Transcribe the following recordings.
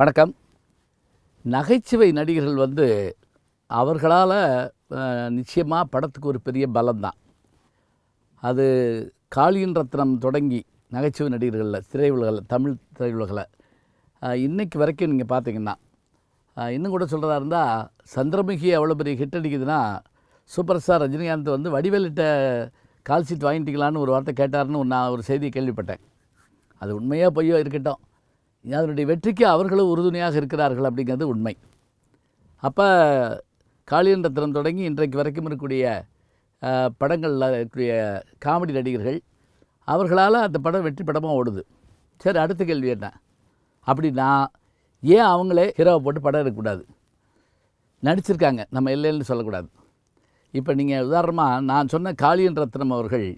வணக்கம். நகைச்சுவை நடிகர்கள் வந்து அவர்களால் நிச்சயமாக படத்துக்கு ஒரு பெரிய பலம்தான். அது காளியின் ரத்னம் தொடங்கி நகைச்சுவை நடிகர்களில் திரையுலகில் தமிழ் திரையுலகில். இன்றைக்கு வரைக்கும் நீங்கள் பார்த்தீங்கன்னா இன்னும் கூட சொல்கிறதா இருந்தால் சந்திரமுகி அவ்வளோ பெரிய ஹிட் அடிக்குதுன்னா சூப்பர் ஸ்டார் ரஜினிகாந்த் வந்து வடிவேலிட்ட கால் சீட் வாங்கிட்டீங்களான்னு ஒரு வார்த்தை கேட்டாருன்னு ஒரு நான் ஒரு செய்தி கேள்விப்பட்டேன். அது உண்மையாக பொய்யோ இருக்கட்டும். அதனுடைய வெற்றிக்கு அவர்களும் உறுதுணையாக இருக்கிறார்கள் அப்படிங்கிறது உண்மை. அப்போ காளியன் ரத்னம் தொடங்கி இன்றைக்கு வரைக்கும் இருக்கக்கூடிய படங்களில் இருக்கக்கூடிய காமெடி நடிகர்கள் அவர்களால் அந்த படம் வெற்றி படமாக ஓடுது. சரி அடுத்த கேள்வி என்ன? அப்படின்னா ஏன் அவங்களே ஹீரோவை போட்டு படம் எடுக்கக்கூடாது? நடிச்சிருக்காங்க நம்ம இல்லைன்னு சொல்லக்கூடாது. இப்போ நீங்கள் உதாரணமாக நான் சொன்ன காளியன் ரத்னம் அவர்கள்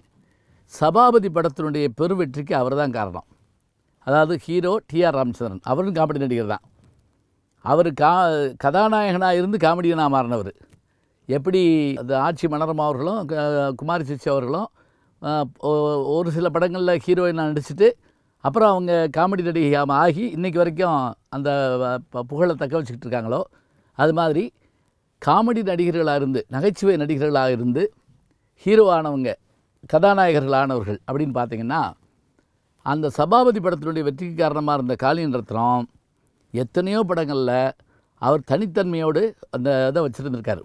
சபாபதி படத்தினுடைய பெருவெற்றிக்கு அவர் தான் காரணம். அதாவது ஹீரோ டிஆர் ராமச்சந்திரன். அவரும் காமெடி நடிகர் தான். அவர் கா கதாநாயகனாக இருந்து காமெடியனாக மாறினவர். எப்படி அந்த ஆட்சி மனோரமா அவர்களும் க- குமாரி சிச்சி அவர்களும் ஒரு சில படங்களில் ஹீரோயினாக நடிச்சுட்டு அப்புறம் அவங்க காமெடி நடிகை ஆகி இன்றைக்கி வரைக்கும் அந்த ப- புகழை தக்க வச்சுக்கிட்டு இருக்காங்களோ அது மாதிரி காமெடி நடிகர்களாக இருந்து நகைச்சுவை நடிகர்களாக இருந்து ஹீரோ ஆனவங்க கதாநாயகர்களானவர்கள் அப்படின்னு பார்த்தீங்கன்னா அந்த சபாபதி படத்தினுடைய வெற்றிக்கு காரணமாக இருந்த காளியன் ரத்னம் எத்தனையோ படங்களில் அவர் தனித்தன்மையோடு அந்த இதை வச்சுருந்துருக்காரு.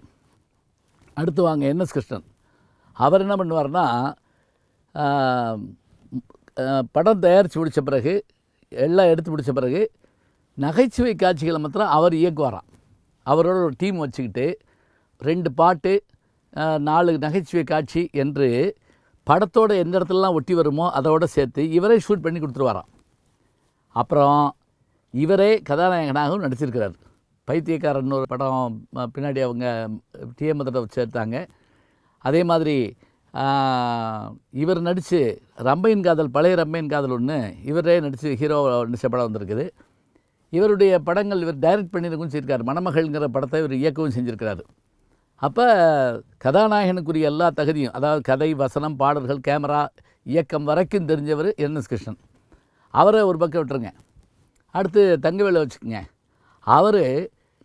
அடுத்து வாங்க என்எஸ் கிருஷ்ணன். அவர் என்ன பண்ணுவார்னா படம் தயாரித்து முடித்த பிறகு எல்லாம் எடுத்து முடித்த பிறகு நகைச்சுவை காட்சிகளை மாத்திரம் அவர் இயக்குவாராம். அவரோட ஒரு டீம் வச்சுக்கிட்டு ரெண்டு பாட்டு நாலு நகைச்சுவை காட்சி என்று படத்தோட எந்த இடத்துலலாம் ஒட்டி வருமோ அதோட சேர்த்து இவரே ஷூட் பண்ணி கொடுத்துருவாராம். அப்புறம் இவரே கதாநாயகனாகவும் நடிச்சிருக்கிறார். பைத்தியக்காரன் ஒரு படம் பின்னாடி அவங்க டிஎம் சேர்த்தாங்க அதே மாதிரி இவர் நடித்து ரம்பையின் காதல் பழைய ரம்பையின் காதல் ஒன்று இவரே நடித்து ஹீரோ நடித்த படம் வந்திருக்குது. இவருடைய படங்கள் இவர் டைரக்ட் பண்ணியிருக்கும் செஞ்சிருக்காரு மணமகள்ங்கிற படத்தை இவர் இயக்கவும் செஞ்சுருக்கிறாரு. அப்போ கதாநாயகனுக்குரிய எல்லா தகுதியும் அதாவது கதை வசனம் பாடல்கள் கேமரா இயக்கம் வரைக்கும் தெரிஞ்சவர் என்எஸ் கிருஷ்ணன். அவரை ஒரு பக்கம் விட்டுருங்க. அடுத்து தங்கவேலை வச்சுக்கோங்க. அவர்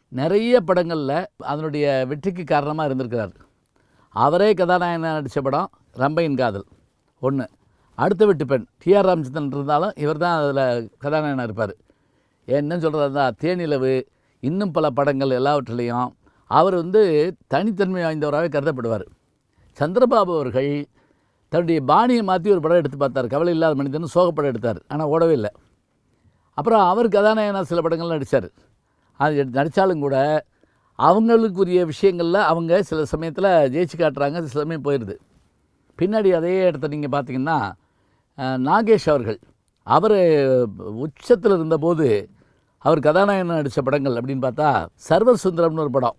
நிறைய படங்களில் அதனுடைய வெற்றிக்கு காரணமாக இருந்திருக்கிறார். அவரே கதாநாயகனாக நடித்த படம் ரம்பையின் காதல் ஒன்று அடுத்த வெட்டு பெண் டிஆர் ராமச்சந்திரன் இருந்தாலும் இவர் தான் அதில் கதாநாயகனாக இருப்பார். என்ன சொல்கிறதா தேனிலவு இன்னும் பல படங்கள் எல்லாவற்றிலையும் அவர் வந்து தனித்தன்மை வாய்ந்தவராகவே கருதப்படுவார். சந்திரபாபு அவர்கள் தன்னுடைய பாணியை மாற்றி ஒரு படம் எடுத்து பார்த்தார். கவலை இல்லாத மனிதன் சோகப்படம் எடுத்தார். ஆனால் ஓடவே இல்லை. அப்புறம் அவர் கதாநாயகனா சில படங்கள் நடித்தார் அது நடித்தாலும் கூட அவங்களுக்குரிய விஷயங்களில் அவங்க சில சமயத்தில் ஜெயிச்சு காட்டுறாங்க. சில சமயம் போயிடுது பின்னாடி அதே இடத்த நீங்கள் பார்த்தீங்கன்னா நாகேஷ் அவர்கள். அவர் உச்சத்தில் இருந்தபோது அவர் கதாநாயகன் நடித்த படங்கள் அப்படின்னு பார்த்தா சர்வசுந்தரம்னு ஒரு படம்.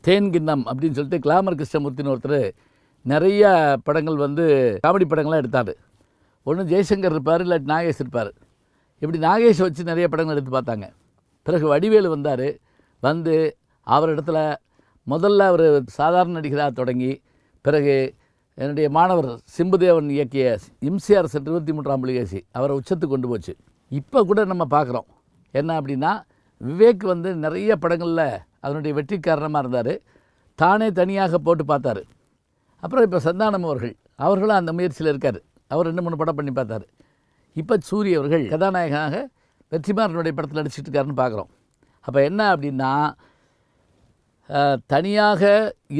தேன் கிண்ணம் அப்படின்னு சொல்லிட்டு கிளாமர் கிருஷ்ணமூர்த்தின்னு ஒருத்தர் நிறைய படங்கள் வந்து காமெடி படங்கள்லாம் எடுத்தார். ஒன்று ஜெய்சங்கர் இருப்பார் இல்லாட்டி நாகேஷ் இருப்பார். இப்படி நாகேஷ் வச்சு நிறைய படங்கள் எடுத்து பார்த்தாங்க. பிறகு வடிவேலு வந்தார். வந்து அவர் இடத்துல முதல்ல அவர் சாதாரண நடிகராக தொடங்கி பிறகு என்னுடைய மாணவர் சிம்புதேவன் இயக்கிய இம்சிஆர் இருபத்தி மூன்றாம் புலிகேசி அவரை உச்சத்துக்கு கொண்டு போச்சு. இப்போ கூட நம்ம பார்க்குறோம். என்ன அப்படின்னா விவேக் வந்து நிறைய படங்களில் அதனுடைய வெற்றி காரணமாக இருந்தார். தானே தனியாக போட்டு பார்த்தாரு. அப்புறம் இப்போ சந்தானம் அவர்கள் அவர்களும் அந்த முயற்சியில் இருக்கார். அவர் ரெண்டு மூணு படம் பண்ணி பார்த்தார். இப்போ சூரிய அவர்கள் கதாநாயகனாக வெற்றிமாறனுடைய படத்தில் நடிச்சிட்டு இருக்காருன்னு பார்க்குறோம் அப்போ என்ன அப்படின்னா தனியாக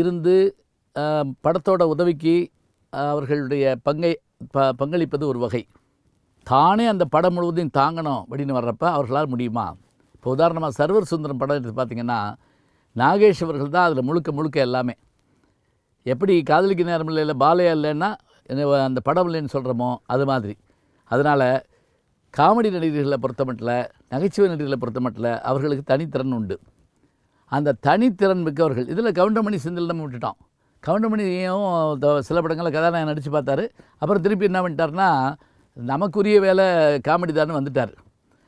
இருந்து படத்தோட உதவிக்கு அவர்களுடைய பங்கை ப பங்களிப்பது ஒரு வகை. தானே அந்த படம் முழுவதையும் தாங்கணும் அப்படின்னு வர்றப்ப அவர்களால் முடியுமா? இப்போ உதாரணமாக சர்வர் சுந்தரம் படம் எடுத்து பார்த்தீங்கன்னா நாகேஷ் அவர்கள் தான் அதில் முழுக்க முழுக்க எல்லாமே. எப்படி காதலிக்கு நேரம் இல்லை பாலையா இல்லைன்னா என்ன அந்த படம் இல்லைன்னு சொல்கிறோமோ அது மாதிரி. அதனால் காமெடி நடிகர்களை பொறுத்த மட்டில் நகைச்சுவை நடிகர்களை பொறுத்த மட்டில் அவர்களுக்கு தனித்திறன் உண்டு. அந்த தனித்திறன் மிக்கவர்கள் இதில் கவுண்டமணி செந்தில் நம்ம விட்டுட்டோம் கவுண்டமணியும் த- சில படங்களில் கதாநாயகன் நடித்து பார்த்தாரு. அப்புறம் திருப்பி என்ன பண்ணிட்டாருன்னா நமக்குரிய வேலை காமெடி தான் வந்துட்டார்.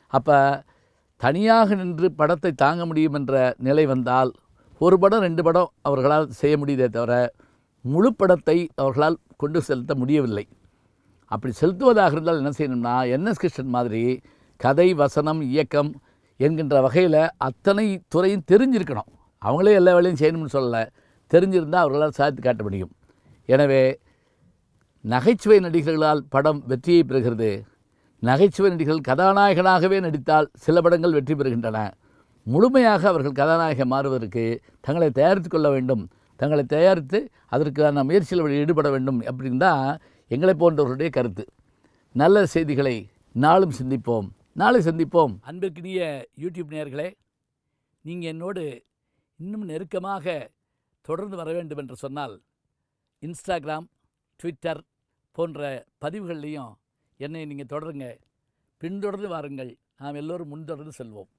அப்போ தனியாக நின்று படத்தை தாங்க முடியும் என்ற நிலை வந்தால் ஒரு படம் ரெண்டு படம் அவர்களால் செய்ய முடியுதே தவிர முழு படத்தை அவர்களால் கொண்டு செலுத்த முடியவில்லை. அப்படி செலுத்துவதாக இருந்தால் என்ன செய்யணும்னா என்எஸ் கிருஷ்ணன் மாதிரி கதை வசனம் இயக்கம் என்கின்ற வகையில் அத்தனை துறையும் தெரிஞ்சிருக்கணும். அவங்களே எல்லா வேலையும் செய்யணும்னு சொல்லலை. தெரிஞ்சிருந்தால் அவர்களால் சாதித்து காட்ட முடியும். எனவே நகைச்சுவை நடிகர்களால் படம் வெற்றியை பெறுகிறது. நகைச்சுவை நடிகர்கள் கதாநாயகனாகவே நடித்தால் சில படங்கள் வெற்றி பெறுகின்றன. முழுமையாக அவர்கள் கதாநாயக மாறுவதற்கு தங்களை தயாரித்து கொள்ள வேண்டும். தங்களை தயாரித்து அதற்கான முயற்சியில் ஈடுபட வேண்டும் அப்படின்னு தான் எங்களை போன்றவர்களுடைய கருத்து. நல்ல செய்திகளை நாளும் சிந்திப்போம். நாளை சந்திப்போம். அன்பிற்கினிய யூடியூப் நேயர்களே நீங்கள் என்னோடு இன்னும் நெருக்கமாக தொடர்ந்து வர வேண்டும் என்று சொன்னால் இன்ஸ்டாகிராம் ட்விட்டர் போன்ற பதிவுகள்லையும் என்னை நீங்கள் தொடருங்க. பின்தொடர்ந்து வாருங்கள். நாம் எல்லோரும் முன்தொடர்ந்து செல்வோம்.